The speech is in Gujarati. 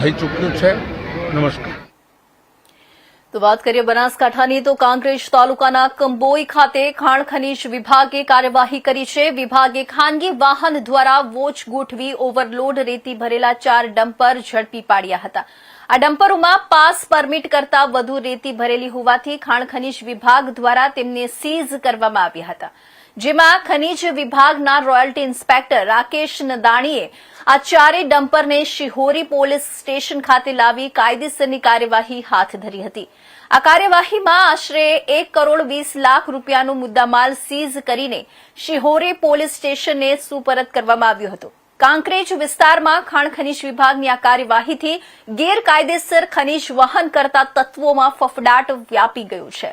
થઈ ચૂક્યું છે. નમસ્કાર. તો વાત કરીએ બનાસકાંઠાની, તો કાંકરેજ તાલુકાના કંબોઈ ખાતે ખાણ ખનીજ વિભાગે કાર્યવાહી કરી છે. વિભાગે ખાનગી વાહન દ્વારા વોચ ગોઠવી ઓવરલોડ રેતી ભરેલા ચાર ડમ્પર ઝડપી પાડ્યા હતા. આ ડમ્પરોમાં પાસ પરમિટ કરતા વધુ રેતી ભરેલી હોવાથી ખાણ ખનીજ વિભાગ દ્વારા તેમને સીઝ કરવામાં આવ્યા હતા. જેમાં ખનીજ વિભાગના રોયલ્ટી ઇન્સ્પેક્ટર રાકેશ નદાણીએ આ ચારેય ડમ્પરને શિહોરી પોલીસ સ્ટેશન ખાતે લાવી કાયદેસરની કાર્યવાહી હાથ ધરી હતી. આ કાર્યવાહીમાં આશરે એક કરોડ વીસ લાખ રૂપિયાનો મુદ્દામાલ સીઝ કરીને શિહોરી પોલીસ સ્ટેશનને સુપરત કરવામાં આવ્યો હતો. કાંકરેજ વિસ્તારમાં ખાણ ખનીજ વિભાગની આ કાર્યવાહીથી ગેરકાયદેસર ખનીજ વહન કરતા તત્વોમાં ફફડાટ વ્યાપી ગયું છે.